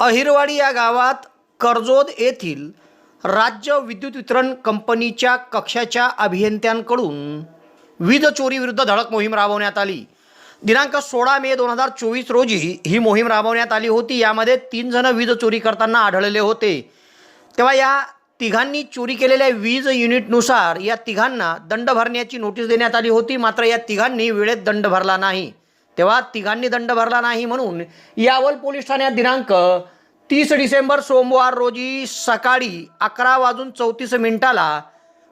अहिरवाडी या गावात कर्जोद येथील राज्य विद्युत वितरण कंपनीच्या कक्षाच्या अभियंत्यांकडून वीज चोरीविरुद्ध धडक मोहीम राबवण्यात आली. दिनांक सोळा मे दोन हजार चोवीस रोजी ही मोहीम राबवण्यात आली होती. यामध्ये तीन जण वीज चोरी करताना आढळले होते. तेव्हा या तिघांनी चोरी केलेल्या वीज युनिटनुसार या तिघांना दंड भरण्याची नोटीस देण्यात आली होती. मात्र या तिघांनी वेळेत दंड भरला नाही. तेव्हा तिघांनी दंड भरला नाही म्हणून यावल पोलीस ठाण्यात दिनांक तीस डिसेंबर सोमवार रोजी सकाळी अकरा वाजून चौतीस मिनिटाला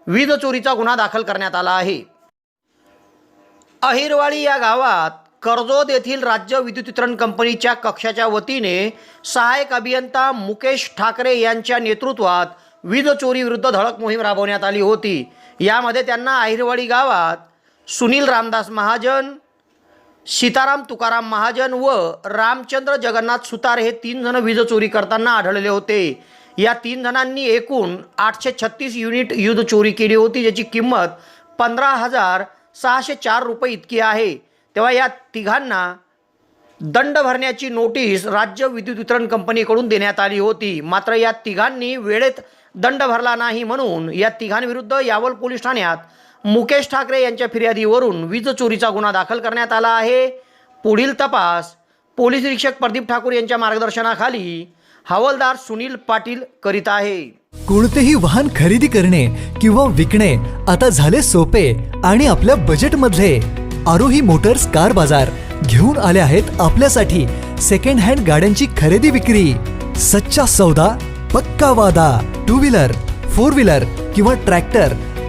वीज चोरीचा गुन्हा दाखल करण्यात आला आहे. अहिरवाडी या गावात कर्जोद येथील राज्य विद्युत वितरण कंपनीच्या कक्षाच्या वतीने सहाय्यक अभियंता मुकेश ठाकरे यांच्या नेतृत्वात वीज चोरीविरुद्ध धडक मोहीम राबवण्यात आली होती. यामध्ये त्यांना अहिरवाडी गावात सुनील रामदास महाजन सीताराम तुकाराम महाजन व रामचंद्र जगन्नाथ सुतार हे तीन जण वीज चोरी करताना आढळले होते. या तीन जणांनी एकूण आठशे छत्तीस युनिट युद्ध चोरी केली होती ज्याची किंमत पंधरा हजार सहाशे चार रुपये इतकी आहे. तेव्हा या तिघांना दंड भरण्याची नोटीस राज्य विद्युत वितरण कंपनीकडून देण्यात आली होती. मात्र या तिघांनी वेळेत दंड भरला नाही म्हणून या तिघांविरुद्ध यावल पोलीस ठाण्यात मुकेश ठाकरे यांच्या फिर्यादीवरून वीज चोरीचा गुन्हा दाखल करण्यात आला आहे. पुढील तपास पोलीस निरीक्षक प्रदीप ठाकूर यांच्या मार्गदर्शनाखाली हवालदार सुनील पाटील करीत आहे. कोणतेही वाहन खरेदी करणे किंवा विकणे आता झाले सोपे आणि आपल्या बजेटमधले आरोही मोटर्स कार बाजार घेऊन आले आहेत आपल्यासाठी सेकंड हँड गाड्यांची खरेदी विक्री. सच्चा सौदा पक्का वादा टू व्हीलर फोर व्हीलर किंवा ट्रॅक्टर